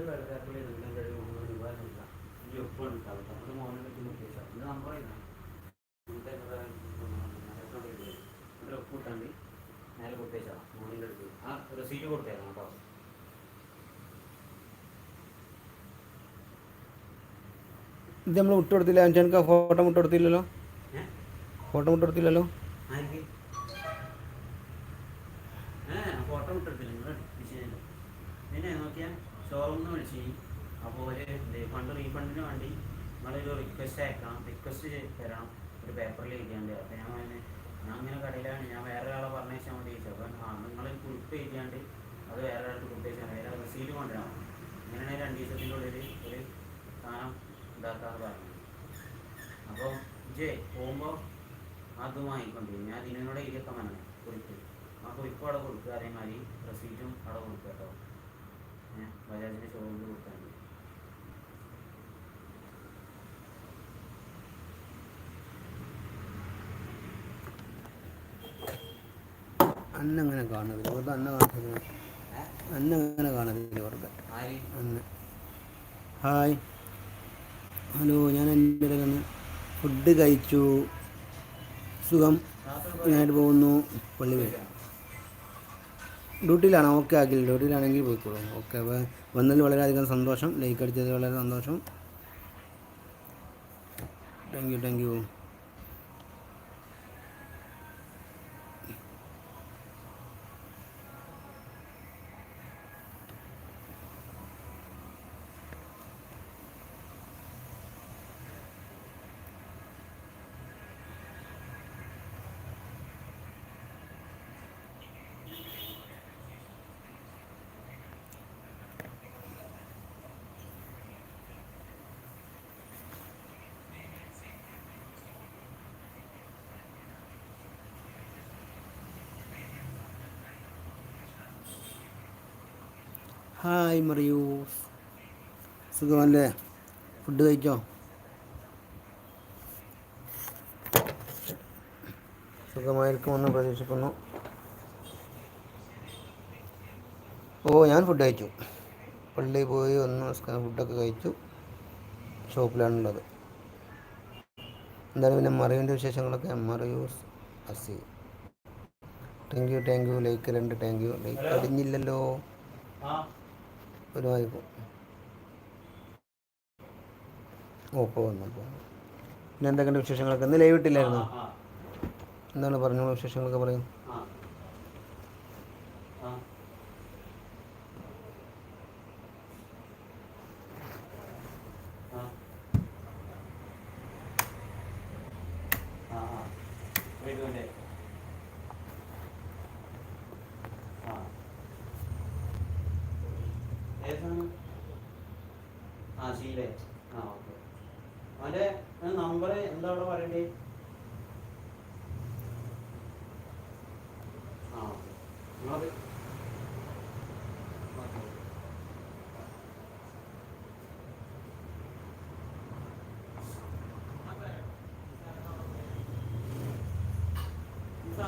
കടക്കാർക്ക് ഇരുപത്തിരണ്ട് അടി മുന്നൂറ് രൂപ ഇല്ല ഈ ഒപ്പം ഉണ്ടാവും നമ്മുടെ മോനെ പറ്റി മുട്ടിച്ച ഇത് നമ്പർ ഇല്ല ഒപ്പ് ഇട്ടാണ്ട് നേരെ കൊടുത്തേച്ചാ മോണിന്റെ അടുത്ത് ആ റെസീറ്റ് കൊടുത്തേക്കാം കേട്ടോ ഇത് നമ്മൾ വിട്ട് കൊടുത്തില്ല എനിക്ക് ഫോട്ടോ വിട്ട് കൊടുത്തില്ലല്ലോ ഫോട്ടോ വിട്ട് കൊടുത്തില്ലല്ലോ ഫോട്ടോ വിഷയം പിന്നെ നോക്കിയാൽ ഷോറൂമിൽ നിന്ന് വിളിച്ചു അപ്പോൾ ഒരു ഫണ്ട് റീഫണ്ടിന് വേണ്ടി നിങ്ങളൊരു റിക്വസ്റ്റ് അയക്കണം. റിക്വസ്റ്റ് തരണം. ഒരു പേപ്പറിൽ എഴുതിയാണ്ട്. അപ്പോൾ ഞാൻ പറഞ്ഞു ഞാൻ അങ്ങനെ കടയിലാണ്. ഞാൻ വേറെ ഒരാളെ പറഞ്ഞേച്ചാൽ മതി. ചോദിച്ചു. അപ്പം ആ നിങ്ങൾ കുറിപ്പ് എഴുതിയാണ്ട് അത് വേറെ ഒരാൾക്ക് കൊടുത്തേച്ചാൽ വേറെ റിസീറ്റ് കൊണ്ടുവരാം ഇങ്ങനെയാണെങ്കിൽ രണ്ട് ദിവസത്തിന്റെ ഉള്ളിൽ ഒരു സാധനം ഇതാക്കാന്ന് പറഞ്ഞു അപ്പോൾ ജെ പോകുമ്പോൾ അതും വാങ്ങിക്കൊണ്ടിരിക്കും ഞാൻ ഇതിനോട് ഇതൊക്കെ മനസ്സിലായി കുറിപ്പ്. ആ കുറിപ്പ് അവിടെ കൊടുക്കുക. അതേമാതിരി റെസീറ്റും അവിടെ കൊടുക്കുക കേട്ടോ. ബജാജിന്റെ ഷോറൂമിൽ കൊടുക്കാൻ. അന്ന അങ്ങനെ കാണുന്നില്ല. വെറുതെ അന്ന കാണിച്ചത്. അന്ന അങ്ങനെ കാണുന്നില്ല വെറുതെ. അന്ന്. ഹായ്. ഹലോ ഞാൻ എന്റെ ഫുഡ് കഴിച്ചു. സുഖം. ഞാനായിട്ട് പോകുന്നു. പള്ളി പോയി. ഡ്യൂട്ടിയിലാണോ ഓക്കെ ആക്കില്ല. ഡ്യൂട്ടിയിലാണെങ്കിൽ പോയിക്കോളൂ. ഓക്കെ വന്നതിൽ വളരെയധികം സന്തോഷം. ലൈക്ക് അടിച്ചതിൽ വളരെ സന്തോഷം. Thank you thank you hi Mariyu സുഖമല്ലേ? ഫുഡ് കഴിച്ചോ? സുഖമായിരിക്കുമെന്ന് പ്രതീക്ഷിക്കുന്നു. ഓ ഞാൻ ഫുഡ് കഴിച്ചു. പള്ളിയിൽ പോയി ഒന്ന് ഫുഡൊക്കെ കഴിച്ചു. ഷോപ്പിലാണുള്ളത്. എന്തായാലും പിന്നെ മറിയുവിന്റെ വിശേഷങ്ങളൊക്കെ? മറിയൂസ് അസി. Thank you thank you like രണ്ട് താങ്ക് യു ലൈക്ക് അടിഞ്ഞില്ലല്ലോ. ഒരു വായ്പ. ഓ ഇപ്പോൾ പിന്നെ എന്തൊക്കെയുണ്ട് വിശേഷങ്ങളൊക്കെ? ഇന്ന് ലൈവ് ഇട്ടില്ലായിരുന്നു? എന്താണ് പറഞ്ഞോളൂ വിശേഷങ്ങളൊക്കെ പറയും ആ ആ ആ ആ ആ വീടുവിന്റെ ആ ഏതാണ്? ആ ഓക്കെ നമ്പർ എന്താ അവിടെ പറയണ്ടേ? ആ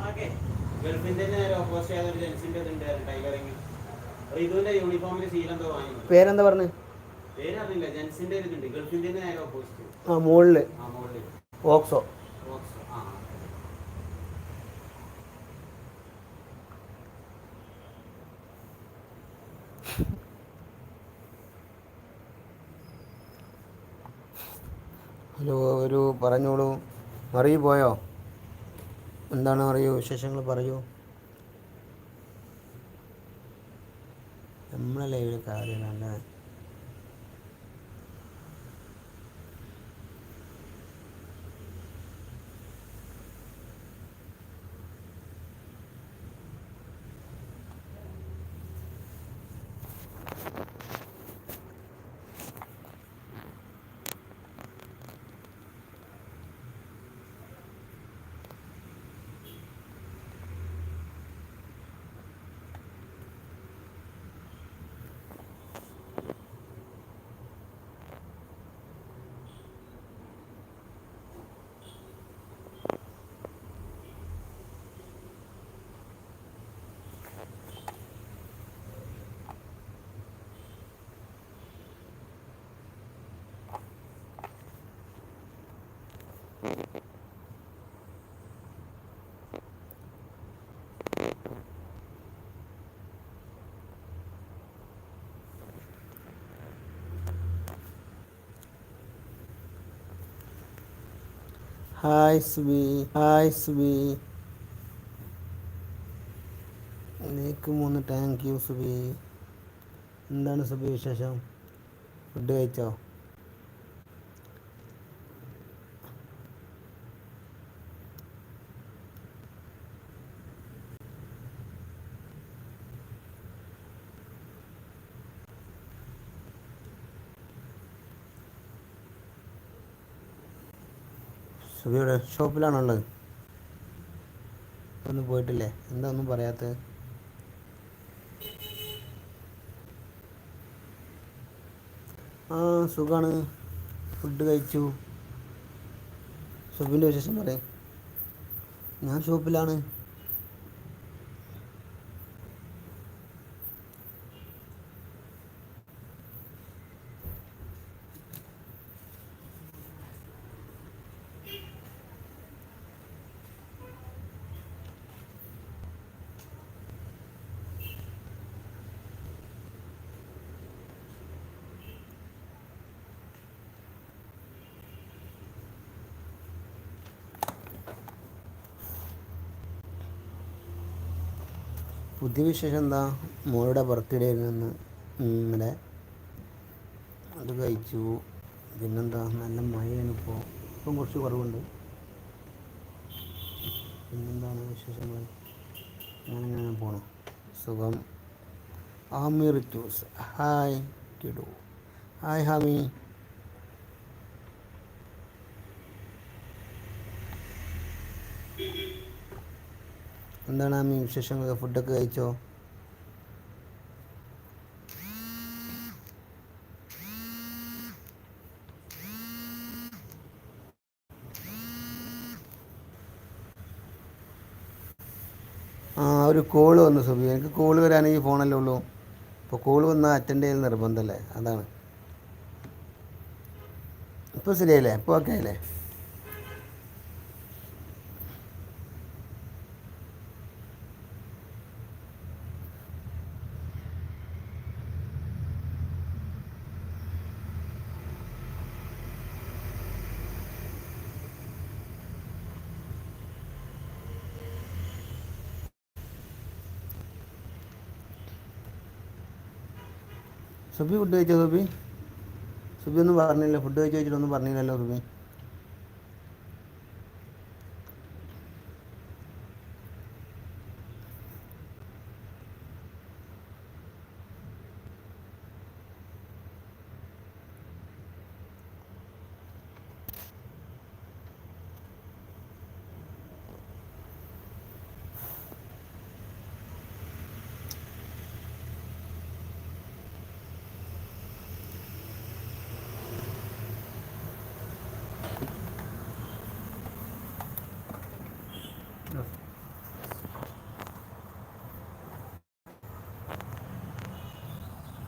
ഓക്കെ. ഗൾഫിന്റെ നേരെ ഓപ്പോസിറ്റ് ആയ ഒരു ജെൻസിന്റെ ഇതുണ്ടായിരുന്നു ടൈലറിങ് പേരെന്താ പറഞ്ഞു? ആ മുകളിൽ ഓക്സോ. ഹലോ ഒരു പറഞ്ഞോളൂ. മറിയു പോയോ? എന്താണ് അറിയോ വിശേഷങ്ങൾ പറയൂ. നമ്മളെ ലൈവിൽ കാര്യമല്ല ഹായ് സുബി ഹായ് സുബി നീക്ക് മൂന്ന് താങ്ക് യു സുബി എന്താണ് സുബി വിശേഷം? ഫുഡ് കഴിച്ചോ? സുബിയുടെ ഷോപ്പിലാണുള്ളത്. ഒന്നും പോയിട്ടില്ലേ? എന്താ ഒന്നും പറയാത്തത്? ആ സുഖമാണ് ഫുഡ് കഴിച്ചു. സുബിന്റെ വിശേഷം പറയും. ഞാൻ ഷോപ്പിലാണ്. പുതിയ വിശേഷം എന്താ? മോളുടെ ബർത്ത്ഡേ നിന്ന് ഇന്നലെ. അത് കഴിച്ചു. പിന്നെന്താ? നല്ല മഴയാണ് ഇപ്പോൾ ഇപ്പം കുറച്ച് കുറവുണ്ട്. പിന്നെന്താണ് വിശേഷങ്ങൾ? അങ്ങനെ പോണു. സുഖം. ആമിർ ടൂസ്. ഹായ് കിടു ഹായ് ഹാമി. എന്താണ് ആമി വിശേഷങ്ങളൊക്കെ? ഫുഡൊക്കെ കഴിച്ചോ? ആ ഒരു കോൾ വന്നു സുബി. എനിക്ക് കോൾ വരാനെങ്കിൽ ഫോണല്ലേ ഉള്ളൂ. ഇപ്പോൾ കോൾ വന്നാൽ അറ്റൻഡ് ചെയ്യൽ നിർബന്ധമല്ലേ അതാണ്. ഇപ്പോൾ ശരിയായില്ലേ? ഇപ്പോൾ ഓക്കെ ആയില്ലേ? സുബി ഫുഡ് കഴിച്ചോ സുബി? സുബി ഒന്നും പറഞ്ഞില്ല. ഫുഡ് കഴിച്ചു വെച്ചിട്ടൊന്നും പറഞ്ഞില്ലല്ലോ സുബി.